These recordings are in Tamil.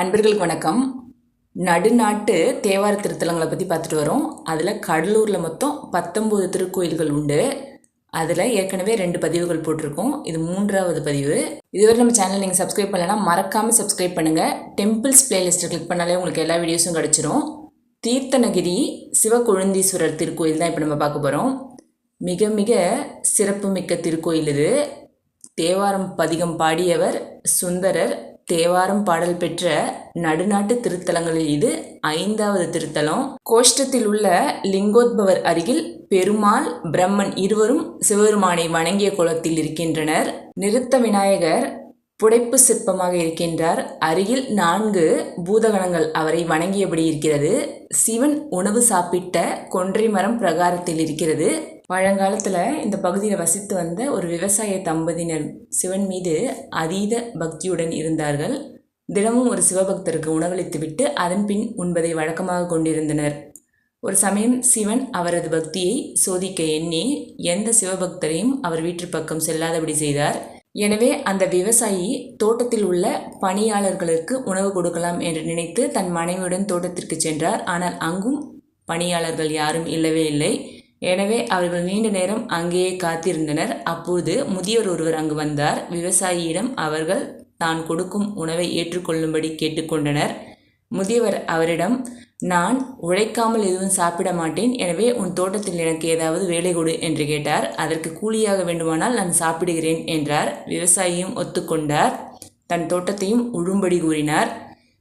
அன்பர்களுக்கு வணக்கம். நடுநாட்டு தேவார திருத்தலங்களை பற்றி பார்த்துட்டு வரோம். அதில் கடலூரில் மொத்தம் பத்தொம்போது திருக்கோயில்கள் உண்டு. அதில் ஏற்கனவே ரெண்டு பதிவுகள் போட்டிருக்கோம். இது மூன்றாவது பதிவு. இதுவரை நம்ம சேனல் நீங்கள் சப்ஸ்கிரைப் பண்ணலைன்னா மறக்காமல் சப்ஸ்கிரைப் பண்ணுங்கள் டெம்பிள்ஸ் பிளேலிஸ்ட்டை கிளிக் பண்ணாலே உங்களுக்கு எல்லா வீடியோஸும் கிடச்சிரும். தீர்த்தனகிரி சிவகொழுந்தீஸ்வரர் திருக்கோயில் தான் இப்போ நம்ம பார்க்க போகிறோம் மிக மிக சிறப்புமிக்க திருக்கோயில் இது. தேவாரம் பதிகம் பாடியவர் சுந்தரர் தேவாரம் பாடல் பெற்ற நடுநாட்டு திருத்தலங்களில் இது ஐந்தாவது திருத்தலம். கோஷ்டத்தில் உள்ள லிங்கோத்பவர் அருகில் பெருமாள் பிரம்மன் இருவரும் சிவபெருமானை வணங்கிய குளத்தில் இருக்கின்றனர். நிறுத்த விநாயகர் புடைப்பு சிற்பமாக இருக்கின்றார். அருகில் நான்கு பூதகணங்கள் அவரை வணங்கியபடி இருக்கிறது. சிவன் உணவு சாப்பிட்ட கொன்றை மரம் பிரகாரத்தில் இருக்கிறது. பழங்காலத்தில் இந்த பகுதியில் வசித்து வந்த ஒரு விவசாய தம்பதியினர் சிவன் மீது அதீத பக்தியுடன் இருந்தார்கள். தினமும் ஒரு சிவபக்தருக்கு உணவளித்துவிட்டு அதன் பின் உண்பதை வழக்கமாக கொண்டிருந்தனர். ஒரு சமயம் சிவன் அவரது பக்தியை சோதிக்க எண்ணி எந்த சிவபக்தரையும் அவர் வீட்டு பக்கம் செல்லாதபடி செய்தார். எனவே அந்த விவசாயி தோட்டத்தில் உள்ள பணியாளர்களுக்கு உணவு கொடுக்கலாம் என்று நினைத்து தன் மனைவியுடன் தோட்டத்திற்கு சென்றார். ஆனால் அங்கும் பணியாளர்கள் யாரும் இல்லவே இல்லை. எனவே அவர்கள் நீண்ட நேரம் அங்கேயே காத்திருந்தனர். அப்போது முதியவர் ஒருவர் அங்கு வந்தார். விவசாயியிடம் அவர்கள் தான் கொடுக்கும் உணவை ஏற்றுக்கொள்ளும்படி கேட்டுக்கொண்டனர். முதியவர் அவரிடம் நான் உழைக்காமல் எதுவும் சாப்பிட மாட்டேன். எனவே உன் தோட்டத்தில் எனக்கு ஏதாவது வேலை கொடு என்று கேட்டார். அதற்கு கூலியாக வேண்டுமானால் நான் சாப்பிடுகிறேன் என்றார். விவசாயியும் ஒத்துக்கொண்டார். தன் தோட்டத்தையும் உழும்படி கூறினார்.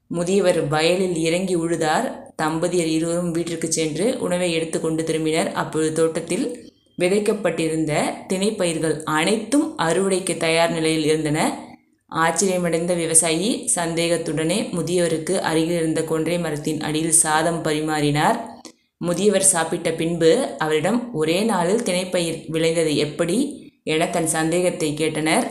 முதியவர் வயலில் இறங்கி உழுதார். தம்பதியர் இருவரும் வீட்டிற்கு சென்று உணவை எடுத்துக்கொண்டு திரும்பினர். அப்பொழுது தோட்டத்தில் விதைக்கப்பட்டிருந்த திணைப்பயிர்கள் அனைத்தும் அறுவடைக்கு தயார் நிலையில் இருந்தன. ஆச்சரியமடைந்த விவசாயி சந்தேகத்துடனே முதியவருக்கு அருகில் இருந்த கொன்றை மரத்தின் அடியில் சாதம் பரிமாறினார். முதியவர் சாப்பிட்ட பின்பு அவரிடம் ஒரே நாளில் திணைப்பயிர் விளைந்தது எப்படி? என தன் சந்தேகத்தை கேட்டனர்.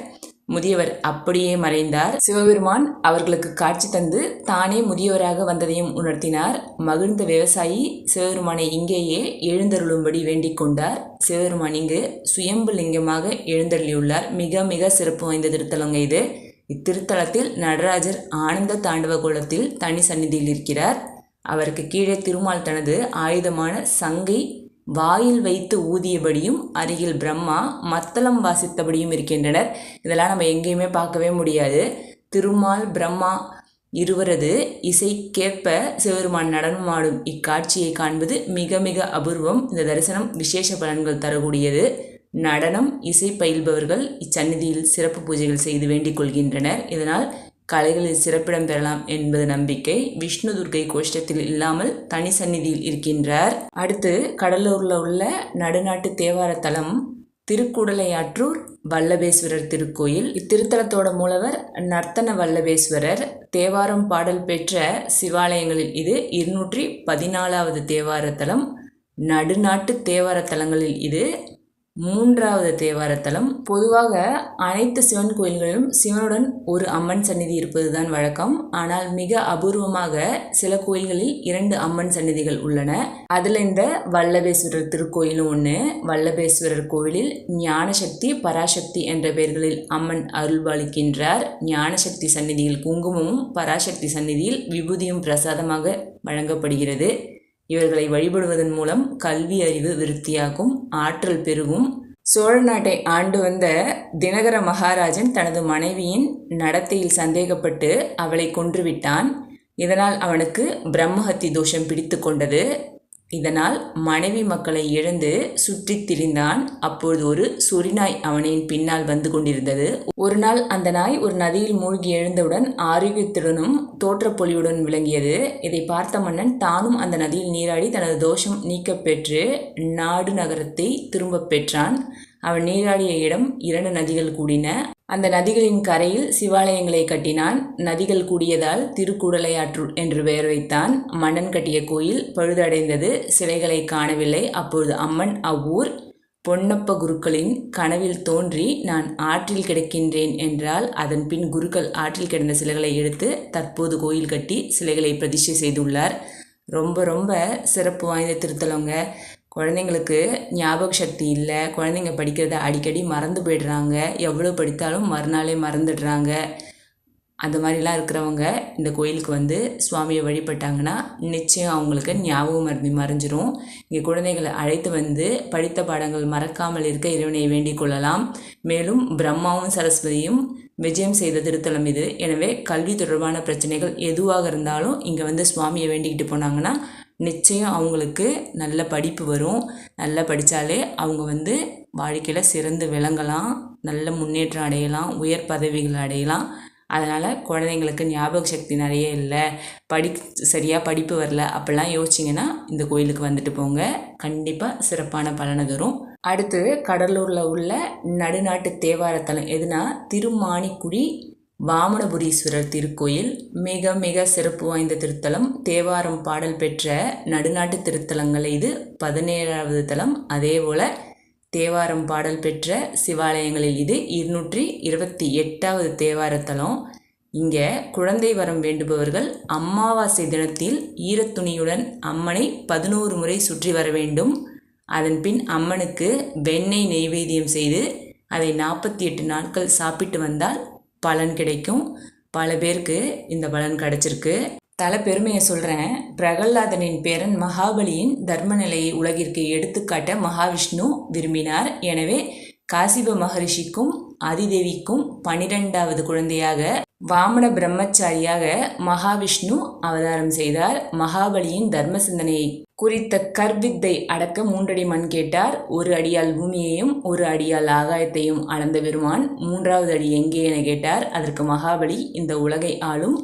முதியவர் அப்படியே மறைந்தார். சிவபெருமான் அவர்களுக்கு காட்சி தந்து தானே முதியவராக வந்ததையும் உணர்த்தினார். மகிழ்ந்த விவசாயி சிவபெருமானை இங்கேயே எழுந்தருளும்படி வேண்டிக் கொண்டார். சிவபெருமான் இங்கு சுயம்பு லிங்கமாக எழுந்தருளியுள்ளார். மிக மிக சிறப்பு வாய்ந்த திருத்தலங்க இது. இத்திருத்தலத்தில் நடராஜர் ஆனந்த தாண்டவ கோலத்தில் தனி சந்நிதியில் இருக்கிறார். அவருக்கு கீழே திருமால் தனது ஆயுதமான சங்கை வாயில் வைத்து ஊதியபடியும் அருகில் பிரம்மா மத்தளம் வாசித்தபடியும் இருக்கின்றனர். இதெல்லாம் நம்ம எங்கேயுமே பார்க்கவே முடியாது. திருமால் பிரம்மா இருவரது இசைக்கேற்ப சிவருமான் நடனமாடும் இக்காட்சியை காண்பது மிக மிக அபூர்வம். இந்த தரிசனம் விசேஷ பலன்கள் தரக்கூடியது. நடனம் இசை பயில்பவர்கள் இச்சந்நிதியில் சிறப்பு பூஜைகள் செய்து வேண்டிக் கொள்கின்றனர். இதனால் கலைகளில் சிறப்பிடம் பெறலாம் என்பது நம்பிக்கை. விஷ்ணு துர்க்கை கோஷ்டத்தில் இல்லாமல் தனி சந்நிதியில் இருக்கின்றார். அடுத்து கடலூரில் உள்ள நடுநாட்டு தேவார தலம் திருக்குடலையாற்றூர் வல்லபேஸ்வரர் திருக்கோயில். இத்திருத்தலத்தோட மூலவர் நர்த்தன வல்லபேஸ்வரர். தேவாரம் பாடல் பெற்ற சிவாலயங்களில் இது இருநூற்றி பதினாலாவது தேவார தலம் நடுநாட்டு தேவார தலங்களில் இது மூன்றாவது தேவாரத்தலம். பொதுவாக அனைத்து சிவன் கோயில்களிலும் சிவனுடன் ஒரு அம்மன் சந்நிதி இருப்பதுதான் வழக்கம். ஆனால் மிக அபூர்வமாக சில கோயில்களில் இரண்டு அம்மன் சந்நிதிகள் உள்ளன. அதில் இந்த வல்லபேஸ்வரர் திருக்கோயிலும் ஒன்று வல்லபேஸ்வரர் கோயிலில் ஞானசக்தி பராசக்தி என்ற பெயர்களில் அம்மன் அருள்பாலிக்கின்றார் ஞானசக்தி சந்நிதியில் குங்குமமும் பராசக்தி சந்நிதியில் விபூதியும் பிரசாதமாக வழங்கப்படுகிறது. இவர்களை வழிபடுவதன் மூலம் கல்வி அறிவு விருத்தியாகும் ஆற்றல் பெருகும். சோழ நாட்டை ஆண்டு வந்த தினகர மகாராஜன் தனது மனைவியின் நடத்தையில் சந்தேகப்பட்டு அவளை கொன்றுவிட்டான் இதனால் அவனுக்கு பிரம்மஹத்தி தோஷம் பிடித்து கொண்டது. இதனால் மனைவி மக்களை இழந்து சுற்றித் திரிந்தான். அப்பொழுது ஒரு சொரிநாய் அவனின் பின்னால் வந்து கொண்டிருந்தது. ஒரு நாள் அந்த நாய் ஒரு நதியில் மூழ்கி எழுந்தவுடன் ஆரோக்கியத்துடனும் தோற்றப்பொலியுடன் விளங்கியது. இதை பார்த்த மன்னன் தானும் அந்த நதியில் நீராடி தனது தோஷம் நீக்க பெற்று நாடு நகரத்தை திரும்பப் பெற்றான். அவன் நீராடிய இடம் இரண்டு நதிகள் கூடின அந்த நதிகளின் கரையில் சிவாலயங்களை கட்டினான். நதிகள் கூடியதால் திருக்கூடலையாற்று என்று பெயர் வைத்தான். மன்னன் கட்டிய கோயில் பழுதடைந்தது. சிலைகளை காணவில்லை. அப்பொழுது அம்மன் அவ்வூர் பொன்னப்ப குருக்களின் கனவில் தோன்றி நான் ஆற்றில் கிடக்கின்றேன் என்றால் அதன் பின் குருக்கள் ஆற்றில் கிடந்த சிலைகளை எடுத்து தற்போது கோயில் கட்டி சிலைகளை பிரதிஷ்டை செய்துள்ளார். ரொம்ப ரொம்ப சிறப்பு வாய்ந்த திருத்தலங்க. குழந்தைங்களுக்கு ஞாபக சக்தி இல்லை குழந்தைங்க படிக்கிறத அடிக்கடி மறந்து போயிடுறாங்க. எவ்வளோ படித்தாலும் மறுநாளே மறந்துடுறாங்க. அந்த மாதிரிலாம் இருக்கிறவங்க இந்த கோயிலுக்கு வந்து சுவாமியை வழிபட்டாங்கன்னா நிச்சயம் அவங்களுக்கு ஞாபகம் மருந்து மறைஞ்சிரும். இங்கே குழந்தைகளை அழைத்து வந்து படித்த பாடங்கள் மறக்காமல் இருக்க இறைவனை வேண்டிக் கொள்ளலாம். மேலும் பிரம்மாவும் சரஸ்வதியும் விஜயம் செய்த திருத்தலம் இது. எனவே கல்வி தொடர்பான பிரச்சனைகள் எதுவாக இருந்தாலும் இங்கே வந்து சுவாமியை வேண்டிக்கிட்டு போனாங்கன்னா நிச்சயம் அவங்களுக்கு நல்ல படிப்பு வரும். நல்லா படித்தாலே அவங்க வந்து வாழ்க்கையில் சிறந்து விளங்கலாம். நல்ல முன்னேற்றம் அடையலாம். உயர் பதவிகள் அடையலாம். அதனால் குழந்தைங்களுக்கு ஞாபக சக்தி நிறைய இல்லை. படி சரியாக படிப்பு வரல அப்படிலாம் யோசிச்சிங்கன்னா இந்த கோயிலுக்கு வந்துட்டு போங்க. கண்டிப்பாக சிறப்பான பலனை தரும். அடுத்து கடலூரில் உள்ள நடுநாட்டு தேவாரத்தலம் எதுனா திருமாணிக்குடி வாமனபுரீஸ்வரர் திருக்கோயில் மிக மிக சிறப்பு வாய்ந்த திருத்தலம். தேவாரம் பாடல் பெற்ற நடுநாட்டு திருத்தலங்கள் இது. பதினேழாவது தலம். அதே போல் தேவாரம் பாடல் பெற்ற சிவாலயங்களில் இது. இருநூற்றி இருபத்தி எட்டாவது தேவாரத்தலம் இங்கே குழந்தை வரம் வேண்டுபவர்கள் அமாவாசை தினத்தில் ஈரத்துணியுடன் அம்மனை பதினோரு முறை சுற்றி வர வேண்டும். அதன் பின் அம்மனுக்கு வெண்ணெய் நெய்வேத்தியம் செய்து அதை நாற்பத்தி எட்டு நாட்கள் சாப்பிட்டு வந்தால் பலன் கிடைக்கும். பல பேருக்கு இந்த பலன் கிடைச்சிருக்கு. தல பெருமையை சொல்கிறேன் பிரகல்லாதனின் பேரன் மகாபலியின் தர்ம நிலையை உலகிற்கு எடுத்துக்காட்ட மகாவிஷ்ணு விரும்பினார். எனவே காசிப மகரிஷிக்கும் அதிதேவிக்கும் பனிரெண்டாவது குழந்தையாக வாமன பிரம்மச்சாரியாக மகாவிஷ்ணு அவதாரம் செய்தார். மகாபலியின் தர்ம சிந்தனையை குறித்த கர்வித்தை அடக்க மூன்றடி மண் கேட்டார். ஒரு அடியால் பூமியையும் ஒரு அடியால் ஆகாயத்தையும் அளந்த பெருமான் மூன்றாவது அடி எங்கே என கேட்டார். அதற்கு மகாபலி இந்த உலகை ஆளும்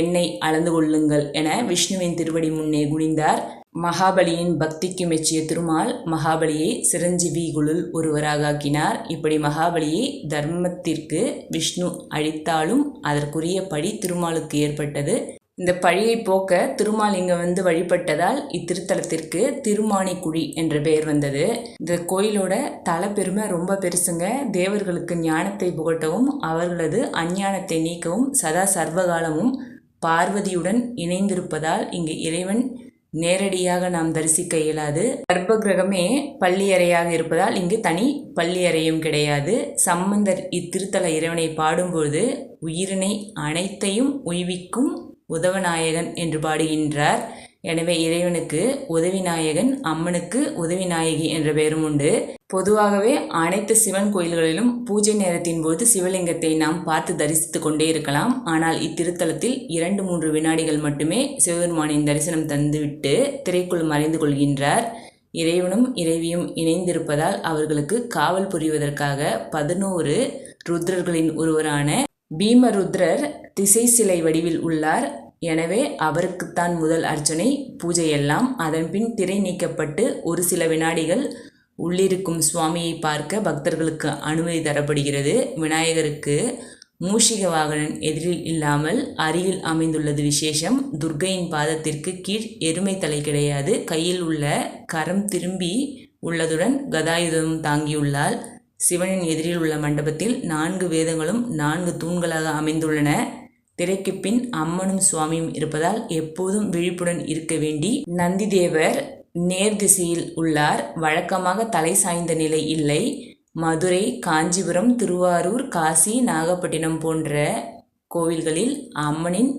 என்னை அளந்து கொள்ளுங்கள் என விஷ்ணுவின் திருவடி முன்னே குனிந்தார். மகாபலியின் பக்திக்கு மெச்சிய திருமால் மகாபலியை சிரஞ்சீவிகளுள் ஒருவராக ஆக்கினார். இப்படி மகாபலியை தர்மத்திற்கு விஷ்ணு அழித்தாலும் அதற்குரிய படி திருமாலுக்கு ஏற்பட்டது. இந்த பழியை போக்க திருமால் இங்கே வந்து வழிபட்டதால் இத்திருத்தலத்திற்கு திருமானிக்குழி என்ற பெயர் வந்தது. இந்த கோயிலோட தல பெருமை ரொம்ப பெருசுங்க. தேவர்களுக்கு ஞானத்தை புகட்டவும் அவர்களது அஞ்ஞானத்தை நீக்கவும் சதா சர்வகாலமும் பார்வதியுடன் இணைந்திருப்பதால் இங்கு இறைவன் நேரடியாக நாம் தரிசிக்க இயலாது. கர்ப்ப கிரகமே பள்ளியறையாக இருப்பதால் இங்கு தனி பள்ளியறையும் கிடையாது. சம்பந்தர் இத்திருத்தல இறைவனை பாடும்பொழுது உயிரினை அனைத்தையும் உய்விக்கும் உதவநாயகன் என்று பாடுகின்றார். எனவே இறைவனுக்கு உதவிநாயகன் அம்மனுக்கு உதவிநாயகி என்ற பெயரும் உண்டு. பொதுவாகவே அனைத்து சிவன் கோயில்களிலும் பூஜை நேரத்தின் போது சிவலிங்கத்தை நாம் பார்த்து தரிசித்து கொண்டே இருக்கலாம். ஆனால் இத்திருத்தலத்தில் இரண்டு மூன்று வினாடிகள் மட்டுமே சிவபெருமானின் தரிசனம் தந்துவிட்டு திரைக்குள் மறைந்து கொள்கின்றார். இறைவனும் இறைவியும் இணைந்திருப்பதால் அவர்களுக்கு காவல் புரிவதற்காக பதினோரு ருத்ரர்களின் ஒருவரான பீமருத்ரர் திசை சிலை வடிவில் உள்ளார். எனவே அவருக்குத்தான் முதல் அர்ச்சனை பூஜையெல்லாம் அதன்பின் திரை நீக்கப்பட்டு ஒரு சில வினாடிகள் உள்ளிருக்கும் சுவாமியை பார்க்க பக்தர்களுக்கு அனுமதி தரப்படுகிறது. விநாயகருக்கு மூஷிக வாகனன் எதிரில் இல்லாமல் அருகில் அமைந்துள்ளது விசேஷம். துர்கையின் பாதத்திற்கு கீழ் எருமை தலை கிடையாது. கையில் உள்ள கரம் திரும்பி உள்ளதுடன் கதாயுதமும் தாங்கியுள்ளால் சிவனின் எதிரில் உள்ள மண்டபத்தில் நான்கு வேதங்களும் நான்கு தூண்களாக அமைந்துள்ளன. திரைக்கு பின் அம்மனும் சுவாமியும் இருப்பதால் எப்போதும் விழிப்புடன் இருக்க வேண்டி நந்திதேவர் நேர் திசையில் உள்ளார். வழக்கமாக தலை சாய்ந்த நிலை இல்லை. மதுரை காஞ்சிபுரம் திருவாரூர் காசி நாகப்பட்டினம் போன்ற கோவில்களில் அம்மனின்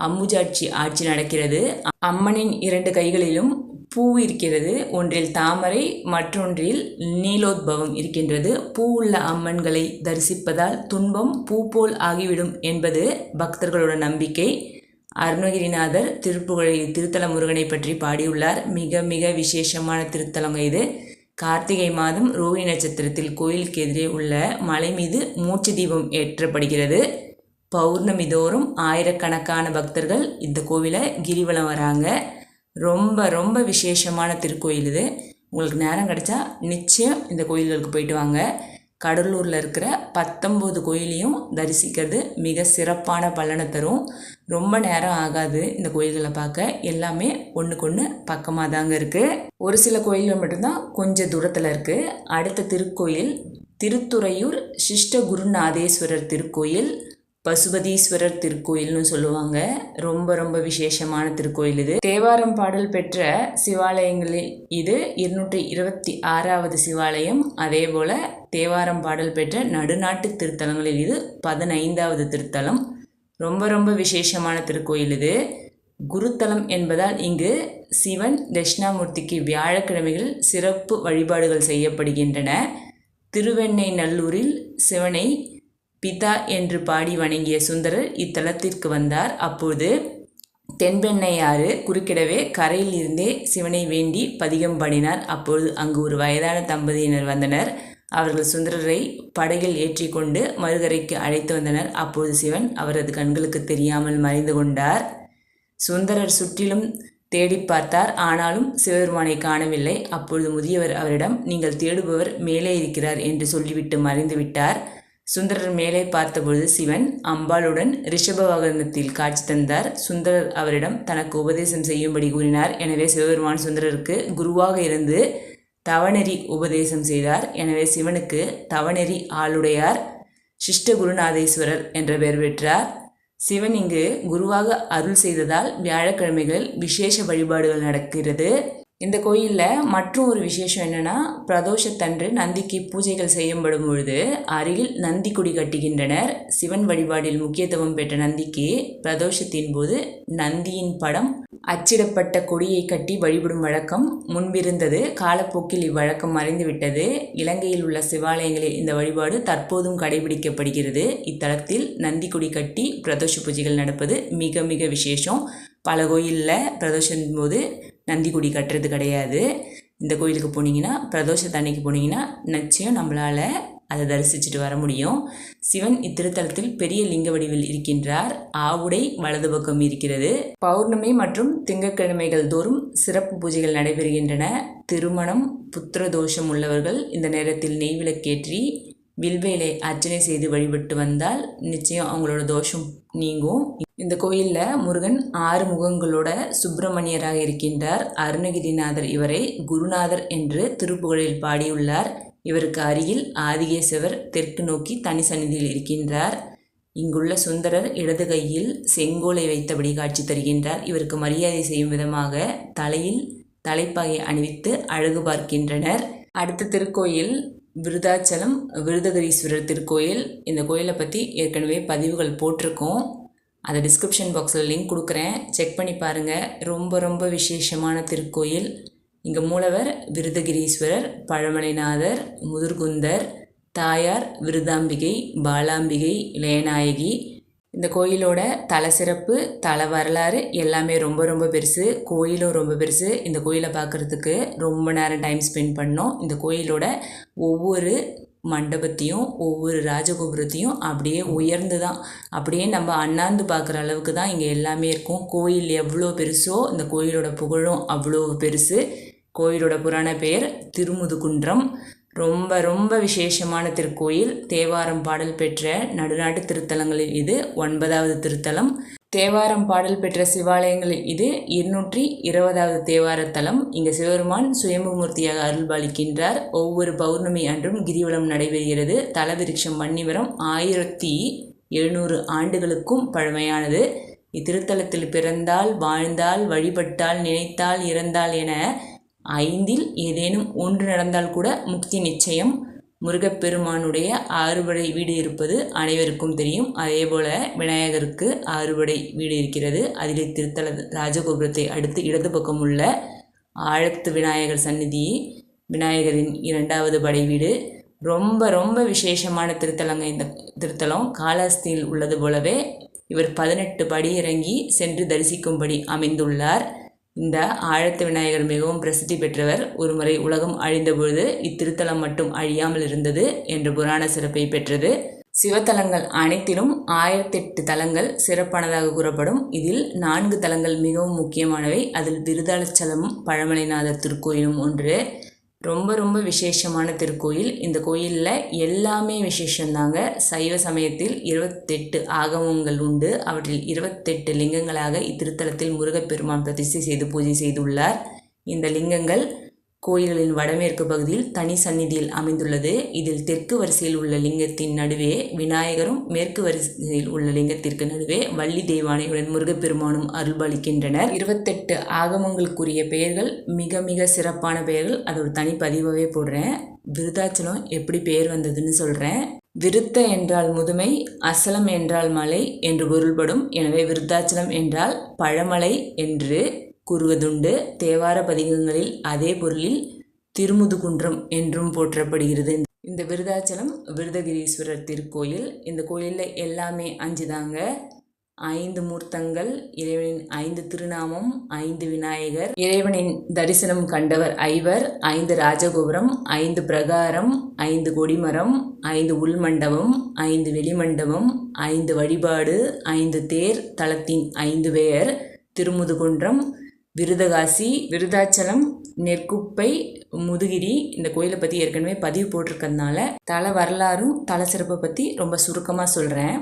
அம்புஜாட்சி ஆட்சி நடக்கிறது. அம்மனின் இரண்டு கைகளிலும் பூ இருக்கிறது ஒன்றில் தாமரை மற்றொன்றில் நீலோத்பவம் இருக்கின்றது. பூ உள்ள அம்மன்களை தரிசிப்பதால் துன்பம் பூ போல் ஆகிவிடும் என்பது பக்தர்களோட நம்பிக்கை. அருணகிரிநாதர் திருப்புகழை திருத்தல முருகனை பற்றி பாடியுள்ளார். மிக மிக விசேஷமான திருத்தலம் இது. கார்த்திகை மாதம் ரோஹி நட்சத்திரத்தில் கோயிலுக்கு எதிரே உள்ள மலை மீது மூச்சு தீபம் ஏற்றப்படுகிறது. பௌர்ணமி தோறும் ஆயிரக்கணக்கான பக்தர்கள் இந்த கோவிலை கிரிவலம் வராங்க. ரொம்ப ரொம்ப விசேஷமான திருக்கோயில் இது. உங்களுக்கு நேரம் கிடைச்சா நிச்சயம் இந்த கோயில்களுக்கு போயிட்டு வாங்க. கடலூரில் இருக்கிற பத்தொம்போது கோயிலையும் தரிசிக்கிறது மிக சிறப்பான பலனை தரும். ரொம்ப நேரம் ஆகாது இந்த கோயில்களை பார்க்க. எல்லாமே ஒன்றுக்கு ஒன்று பக்கமாக தாங்க இருக்குது ஒரு சில கோயில்கள் மட்டும்தான் கொஞ்சம் தூரத்தில் இருக்குது அடுத்த திருக்கோயில் திருத்துறையூர் சிஷ்ட குருநாதேஸ்வரர் திருக்கோயில். பசுபதீஸ்வரர் திருக்கோயில்னு சொல்லுவாங்க. ரொம்ப ரொம்ப விசேஷமான திருக்கோயில் இது. தேவாரம் பாடல் பெற்ற சிவாலயங்களில் இது இருநூற்றி இருபத்தி ஆறாவது சிவாலயம். அதே போல் தேவாரம் பாடல் பெற்ற நடுநாட்டு திருத்தலங்களில் இது பதினைந்தாவது திருத்தலம். ரொம்ப ரொம்ப விசேஷமான திருக்கோயில் இது. குருத்தலம் என்பதால் இங்கு சிவன் தட்சிணாமூர்த்திக்கு வியாழக்கிழமைகள் சிறப்பு வழிபாடுகள் செய்யப்படுகின்றன. திருவெண்ணை நல்லூரில் சிவனை பிதா என்று பாடி வணங்கிய சுந்தரர் இத்தலத்திற்கு வந்தார். அப்போது தென்பெண்ணையாறு குறுக்கிடவே கரையில் இருந்தே சிவனை வேண்டி பதிகம் பாடினார். அப்பொழுது அங்கு ஒரு வயதான தம்பதியினர் வந்தனர். அவர்கள் சுந்தரரை படகில் ஏற்றிக்கொண்டு மறுகரைக்கு அழைத்து வந்தனர். அப்போது சிவன் அவரது கண்களுக்கு தெரியாமல் மறைந்து கொண்டார். சுந்தரர் சுற்றிலும் தேடி பார்த்தார். ஆனாலும் சிவபெருமானை காணவில்லை. அப்பொழுது முதியவர் அவரிடம் நீங்கள் தேடுபவர் மேலே இருக்கிறார் என்று சொல்லிவிட்டு மறைந்து விட்டார். சுந்தரர் மேலே பார்த்தபொழுது சிவன் அம்பாளுடன் ரிஷப வாகனத்தில் காட்சி தந்தார். சுந்தரர் அவரிடம் தனக்கு உபதேசம் செய்யும்படி கூறினார். எனவே சிவபெருமான் சுந்தரருக்கு குருவாக இருந்து தவநெறி உபதேசம் செய்தார். எனவே சிவனுக்கு தவநெறி ஆளுடையார் சிஷ்ட குருநாதேஸ்வரர் என்ற பெயர் பெற்றார். சிவன் இங்கு குருவாக அருள் செய்ததால் வியாழக்கிழமைகள் விசேஷ வழிபாடுகள் நடக்கிறது. இந்த கோயிலில் மற்றும் ஒரு விசேஷம் என்னென்னா பிரதோஷத்தன்று நந்திக்கு பூஜைகள் செய்யப்படும் பொழுது அருகில் நந்தி குடி கட்டுகின்றனர். சிவன் வழிபாடில் முக்கியத்துவம் பெற்ற நந்திக்கு பிரதோஷத்தின் போது நந்தியின் படம் அச்சிடப்பட்ட கொடியை கட்டி வழிபடும் வழக்கம் முன்பிருந்தது. காலப்போக்கில் இவ்வழக்கம் மறைந்துவிட்டது. இலங்கையில் உள்ள சிவாலயங்களில் இந்த வழிபாடு தற்போதும் கடைபிடிக்கப்படுகிறது. இத்தலத்தில் நந்தி கொடி கட்டி பிரதோஷ பூஜைகள் நடப்பது மிக மிக விசேஷம். பல கோயிலில் பிரதோஷம் போது நந்தி கொடி கட்டுறது கிடையாது. இந்த கோயிலுக்கு போனீங்கன்னா பிரதோஷத்து அன்னைக்கு போனீங்கன்னா நிச்சயம் நம்மளால் அதை தரிசிச்சுட்டு வர முடியும். சிவன் இத்திருத்தலத்தில் பெரிய லிங்க வடிவில் இருக்கின்றார். ஆவுடை வலது பக்கம் இருக்கிறது. பௌர்ணமி மற்றும் திங்கட்கிழமைகள் தோறும் சிறப்பு பூஜைகள் நடைபெறுகின்றன. திருமணம் புத்திர தோஷம் உள்ளவர்கள் இந்த நேரத்தில் நெய்விளக்கேற்றி வில்வேலை அர்ச்சனை செய்து வழிபட்டு வந்தால் நிச்சயம் அவங்களோட தோஷம் நீங்கும். இந்த கோயிலில் முருகன் ஆறு முகங்களோட சுப்பிரமணியராக இருக்கின்றார். அருணகிரிநாதர் இவரை குருநாதர் என்று திருப்புகழில் பாடியுள்ளார். இவருக்கு அருகில் ஆதிகேசவர் தெற்கு நோக்கி தனி சந்நிதியில் இருக்கின்றார். இங்குள்ள சுந்தரர் இடது கையில் செங்கோலை வைத்தபடி காட்சி தருகின்றார். இவருக்கு மரியாதை செய்யும் விதமாக தலையில் தலைப்பாகை அணிவித்து அழகு பார்க்கின்றனர். அடுத்த திருக்கோயில் விருதாச்சலம் விருதகிரீஸ்வரர் திருக்கோயில். இந்த கோயிலை பற்றி ஏற்கனவே பதிவுகள் போட்டிருக்கோம். அதை டிஸ்கிரிப்ஷன் பாக்ஸில் லிங்க் கொடுக்குறேன். செக் பண்ணி பாருங்கள் ரொம்ப ரொம்ப விசேஷமான திருக்கோயில். இங்கே மூலவர் விருதகிரீஸ்வரர் பழமலைநாதர் முதுர்குந்தர் தாயார் விருதாம்பிகை பாலாம்பிகை இளையநாயகி. இந்த கோயிலோட தலை சிறப்பு தலை வரலாறு எல்லாமே ரொம்ப ரொம்ப பெருசு. கோயிலும் ரொம்ப பெருசு. இந்த கோயிலை பார்க்குறதுக்கு ரொம்ப நேரம் டைம் ஸ்பெண்ட் பண்ணோம். இந்த கோயிலோட ஒவ்வொரு மண்டபத்தையும் ஒவ்வொரு ராஜகோபுரத்தையும் அப்படியே உயர்ந்து தான் அப்படியே நம்ம அண்ணாந்து பார்க்குற அளவுக்கு தான் இங்கே எல்லாமே இருக்கும். கோயில் எவ்வளோ பெருசோ இந்த கோயிலோட புகழும் அவ்வளோ பெருசு. கோயிலோட புராண பெயர் திருமுதுகுன்றம். ரொம்ப ரொம்ப விசேஷமான திருக்கோயில். தேவாரம் பாடல் பெற்ற நடுநாட்டு திருத்தலங்களில் இது. ஒன்பதாவது திருத்தலம். தேவாரம் பாடல் பெற்ற சிவாலயங்களில் இது இருநூற்றி இருபதாவது தேவாரத்தலம் இங்கு இங்கே சிவபெருமான் சுயம்புமூர்த்தியாக அருள்பாலிக்கின்றார். ஒவ்வொரு பௌர்ணமி அன்றும் கிரிவலம் நடைபெறுகிறது. தலவிருட்சம் மன்னிவரம் ஆயிரத்தி எழுநூறு ஆண்டுகளுக்கும் பழமையானது. இத்திருத்தலத்தில் பிறந்தால் வாழ்ந்தால் வழிபட்டால் நினைத்தால் இறந்தால் என ஐந்தில் ஏதேனும் ஒன்று நடந்தால் கூட முக்தி நிச்சயம். முருகப்பெருமானுடைய ஆறுபடை வீடு இருப்பது அனைவருக்கும் தெரியும். அதே போல விநாயகருக்கு ஆறுபடை வீடு இருக்கிறது. அதிலே திருத்தல ராஜகோபுரத்தை அடுத்து இடது பக்கம் உள்ள ஆழத்து விநாயகர் சந்நிதி விநாயகரின் இரண்டாவது படை வீடு. ரொம்ப ரொம்ப விசேஷமான திருத்தலங்க இந்த திருத்தலம். காலாஸ்தியில் உள்ளது போலவே இவர் பதினெட்டு படி இறங்கி சென்று தரிசிக்கும்படி அமைந்துள்ளார். இந்த ஆழத்து விநாயகர் மிகவும் பிரசித்தி பெற்றவர். ஒருமுறை உலகம் அழிந்தபொழுது இத்திருத்தலம் மட்டும் அழியாமல் இருந்தது என்ற புராண சிறப்பை பெற்றது. சிவத்தலங்கள் அனைத்திலும் ஆயிரத்தெட்டு தலங்கள் சிறப்பானதாக கூறப்படும். இதில் நான்கு தலங்கள் மிகவும் முக்கியமானவை. அதில் விருதாச்சலமும் பழமலைநாதர் திருக்கோயிலும் ஒன்று. ரொம்ப ரொம்ப விசேஷமான திருக்கோயில். இந்த கோயிலில் எல்லாமே விசேஷந்தாங்க. சைவ சமயத்தில் இருபத்தெட்டு ஆகமங்கள் உண்டு. அவற்றில் இருபத்தெட்டு லிங்கங்களாக இத்திருத்தலத்தில் முருகப்பெருமான் பிரதிஷ்டை செய்து பூஜை செய்துள்ளார். இந்த லிங்கங்கள் கோயில்களின் வடமேற்கு பகுதியில் தனி சந்நிதியில் அமைந்துள்ளது. இதில் தெற்கு வரிசையில் உள்ள லிங்கத்தின் நடுவே விநாயகரும் மேற்கு வரிசையில் உள்ள லிங்கத்திற்கு நடுவே வள்ளி தெய்வானையுடன் முருகப்பெருமானும் அருள்பாலிக்கின்றனர் இருபத்தெட்டு ஆகமங்களுக்குரிய பெயர்கள் மிக மிக சிறப்பான பெயர்கள். அது ஒரு தனி பதிவாகவே போடுறேன். விருதாச்சலம் எப்படி பெயர் வந்ததுன்னு சொல்கிறேன் விருத்த என்றால் முதுமை அசலம் என்றால் மலை என்று பொருள்படும். எனவே விருத்தாச்சலம் என்றால் பழமலை என்று கூறுவதுண்டு. தேவார பதிகங்களில் அதே பொருளில் திருமுதுகுன்றம் என்றும் போற்றப்படுகிறது. இந்த விருதாச்சலம் விருதகிரீஸ்வரர் திருக்கோயில். இந்த கோயிலில் எல்லாமே அஞ்சு தாங்க ஐந்து மூர்த்தங்கள் இறைவனின் ஐந்து திருநாமம் ஐந்து விநாயகர் இறைவனின் தரிசனம் கண்டவர் ஐவர் ஐந்து ராஜகோபுரம் ஐந்து பிரகாரம் ஐந்து கொடிமரம் ஐந்து உள்மண்டபம் ஐந்து வெளிமண்டபம் ஐந்து வழிபாடு ஐந்து தேர் தளத்தின் ஐந்து பெயர் திருமுதுகுன்றம் விருதகாசி விருதாச்சலம் நெற்குப்பை முதுகிரி இந்த கோயிலை பற்றி ஏற்கனவே பதிவு போட்டிருக்கிறதுனால தல வரலாறும் தல சிறப்பை பற்றி ரொம்ப சுருக்கமாக சொல்கிறேன்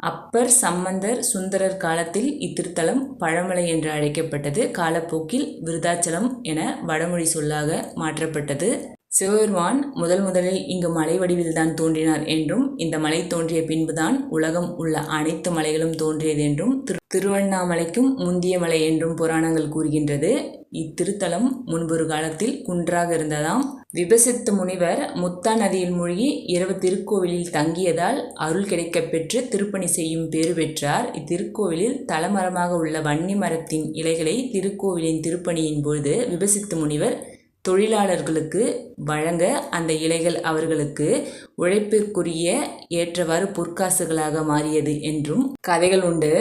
அப்பர் சம்பந்தர் சுந்தரர் காலத்தில் இத்திருத்தலம் பழமலை என்று அழைக்கப்பட்டது. காலப்போக்கில் விருதாச்சலம் என வடமொழி சொல்லாக மாற்றப்பட்டது. சிவபெருமான் முதல் முதலில் இங்கு மலை வடிவில்தான் தோன்றினார் என்றும் இந்த மலை தோன்றிய பின்புதான் உலகம் உள்ள அனைத்து மலைகளும் தோன்றியது என்றும் திரு திருவண்ணாமலைக்கும் முந்திய மலை என்றும் புராணங்கள் கூறுகின்றது. இத்திருத்தலம் முன்பொரு காலத்தில் குன்றாக இருந்ததாம். விபசித்த முனிவர் முத்தா நதியில் மூழ்கி இரவு திருக்கோவிலில் தங்கியதால் அருள் கிடைக்கப் பெற்று திருப்பணி செய்யும் பேறு பெற்றார். இத்திருக்கோவிலில் தலமரமாக உள்ள வன்னி மரத்தின் இலைகளை திருக்கோவிலின் திருப்பணியின் பொழுது விபசித்த முனிவர் தொழிலாளர்களுக்கு வழங்க அந்த இலைகள் அவர்களுக்கு உழைப்பிற்குரிய ஏற்றவாறு பொற்காசுகளாக மாறியது என்றும் கதைகள் உண்டு.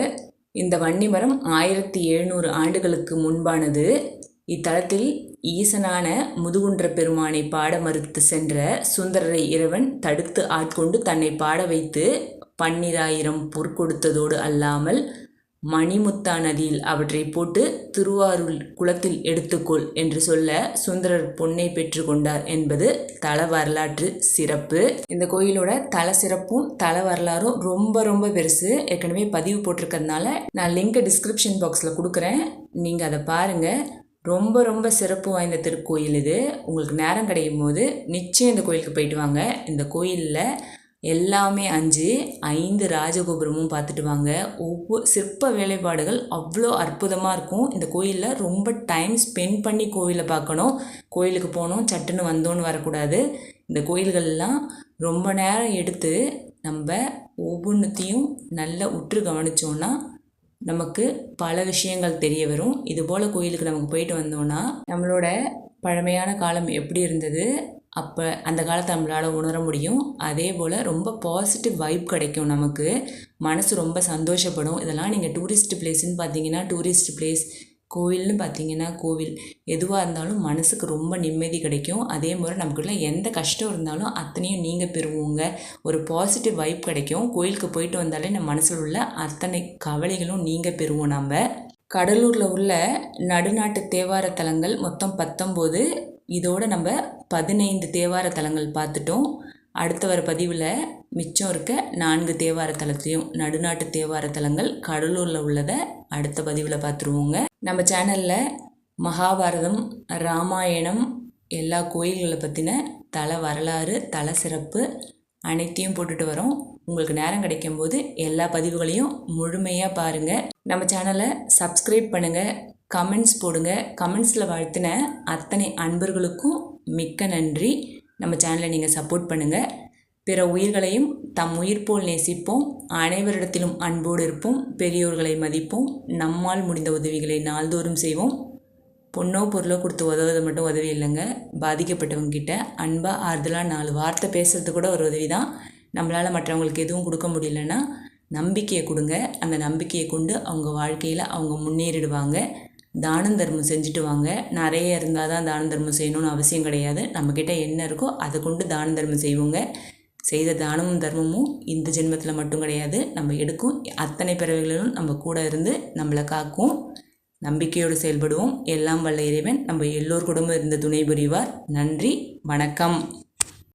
இந்த வன்னி மரம் ஆயிரத்தி எழுநூறு ஆண்டுகளுக்கு முன்பானது. இத்தலத்தில் ஈசனான முதுகுன்ற பெருமானை பாட மறுத்து சென்ற சுந்தரரை இறைவன் தடுத்து ஆட்கொண்டு தன்னை பாட வைத்து பன்னிராயிரம் பொற்கொடுத்ததோடு அல்லாமல் மணிமுத்தா நதியில் அவற்றை போட்டு திருவாரூர் குளத்தில் எடுத்துக்கொள் என்று சொல்ல சுந்தரர் பொன்னை பெற்றுக்கொண்டார் என்பது தல வரலாற்று சிறப்பு. இந்த கோயிலோட தல சிறப்பும் தல வரலாறும் ரொம்ப ரொம்ப பெருசு. ஏற்கனவே பதிவு போட்டிருக்கிறதுனால நான் லிங்கை டிஸ்கிரிப்ஷன் பாக்ஸில் கொடுக்குறேன். நீங்கள் அதை பாருங்கள் ரொம்ப ரொம்ப சிறப்பு வாய்ந்த திருக்கோயில் இது. உங்களுக்கு நேரம் கிடைக்கும் போது நிச்சயம் இந்த கோயிலுக்கு போயிட்டு வாங்க. இந்த கோயிலில் எல்லாமே அஞ்சு ஐந்து ராஜகோபுரமும் பார்த்துட்டு வாங்க. ஒவ்வொரு சிற்ப வேலைப்பாடுகள் அவ்வளோ அற்புதமாக இருக்கும். இந்த கோயிலில் ரொம்ப டைம் ஸ்பெண்ட் பண்ணி கோயிலை பார்க்கணும். கோயிலுக்கு போனோம் சட்டுன்னு வந்தோன்னு வரக்கூடாது. இந்த கோயில்கள்லாம் ரொம்ப நேரம் எடுத்து நம்ம ஒவ்வொன்றுத்தையும் நல்லா உற்று கவனித்தோன்னா நமக்கு பல விஷயங்கள் தெரிய வரும். இதுபோல் கோயிலுக்கு நமக்கு போயிட்டு வந்தோன்னா நம்மளோட பழமையான காலம் எப்படி இருந்தது? அப்போ அந்த காலத்தை நம்மளால் உணர முடியும். அதே போல் ரொம்ப பாசிட்டிவ் வைப் கிடைக்கும் நமக்கு. மனசு ரொம்ப சந்தோஷப்படும். இதெல்லாம் நீங்கள் டூரிஸ்ட் பிளேஸ்ன்னு பார்த்தீங்கன்னா டூரிஸ்ட் பிளேஸ் கோவில்னு பார்த்தீங்கன்னா கோவில். எதுவாக இருந்தாலும் மனசுக்கு ரொம்ப நிம்மதி கிடைக்கும். அதே மாதிரி நமக்குள்ள எந்த கஷ்டம் இருந்தாலும் அத்தனையும் நீங்கள் பெறுவோங்க. ஒரு பாசிட்டிவ் வைப் கிடைக்கும். கோயிலுக்கு போயிட்டு வந்தாலே நம்ம மனசில் உள்ள அத்தனை கவலைகளும் நீங்கள் பெறுவோம் நம்ம கடலூரில் உள்ள நடுநாட்டு தேவார தலங்கள் மொத்தம் பத்தொம்போது. இதோடு நம்ம பதினைந்து தேவார தலங்கள் பார்த்துட்டோம். அடுத்த வர பதிவில் மிச்சம் இருக்க நான்கு தேவார தலத்தையும் நடுநாட்டு தேவார தலங்கள் கடலூரில் உள்ளதை அடுத்த பதிவில் பார்த்துருவோங்க. நம்ம சேனலில் மகாபாரதம் ராமாயணம் எல்லா கோயில்களை பற்றின தல வரலாறு தல சிறப்பு அனைத்தையும் போட்டுட்டு வரோம். உங்களுக்கு நேரம் கிடைக்கும் போது எல்லா பதிவுகளையும் முழுமையாக பாருங்கள் நம்ம சேனலை சப்ஸ்கிரைப் பண்ணுங்கள் கமெண்ட்ஸ் போடுங்க. கமெண்ட்ஸில் வாழ்த்தின அத்தனை அன்பர்களுக்கும் மிக்க நன்றி. நம்ம சேனலை நீங்கள் சப்போர்ட் பண்ணுங்கள் பிற உயிர்களையும் தம் உயிர் போல் நேசிப்போம். அனைவரிடத்திலும் அன்போடு இருப்போம். பெரியோர்களை மதிப்போம். நம்மால் முடிந்த உதவிகளை நாள்தோறும் செய்வோம். பொண்ணோ பொருளோ கொடுத்து உதவுறது மட்டும் உதவி இல்லைங்க. பாதிக்கப்பட்டவங்க கிட்ட அன்பாக ஆறுதலாக நாலு வார்த்தை பேசுறது கூட ஒரு உதவி தான். நம்மளால் மற்றவங்களுக்கு எதுவும் கொடுக்க முடியலன்னா நம்பிக்கையை கொடுங்க. அந்த நம்பிக்கையை கொண்டு அவங்க வாழ்க்கையில் அவங்க முன்னேறிடுவாங்க. தானம் தர்மம் செஞ்சுட்டு வாங்க. நிறைய இருந்தால் தான் தானம் தர்மம் செய்யணும்னு அவசியம் கிடையாது. நம்மக்கிட்ட என்ன இருக்கோ அதை கொண்டு தானம் தர்மம் செய்வோங்க. செய்த தானமும் தர்மமும் இந்த ஜென்மத்தில் மட்டும் கிடையாது. நம்ம எடுக்கும் அத்தனை பிறவைகளிலும் நம்ம கூட இருந்து நம்மளை காக்கும். நம்பிக்கையோடு செயல்படுவோம். எல்லாம் வல்ல இறைவன். நம்ம எல்லோர் குடும்பம் இருந்த துணை புரிவார். நன்றி. வணக்கம்.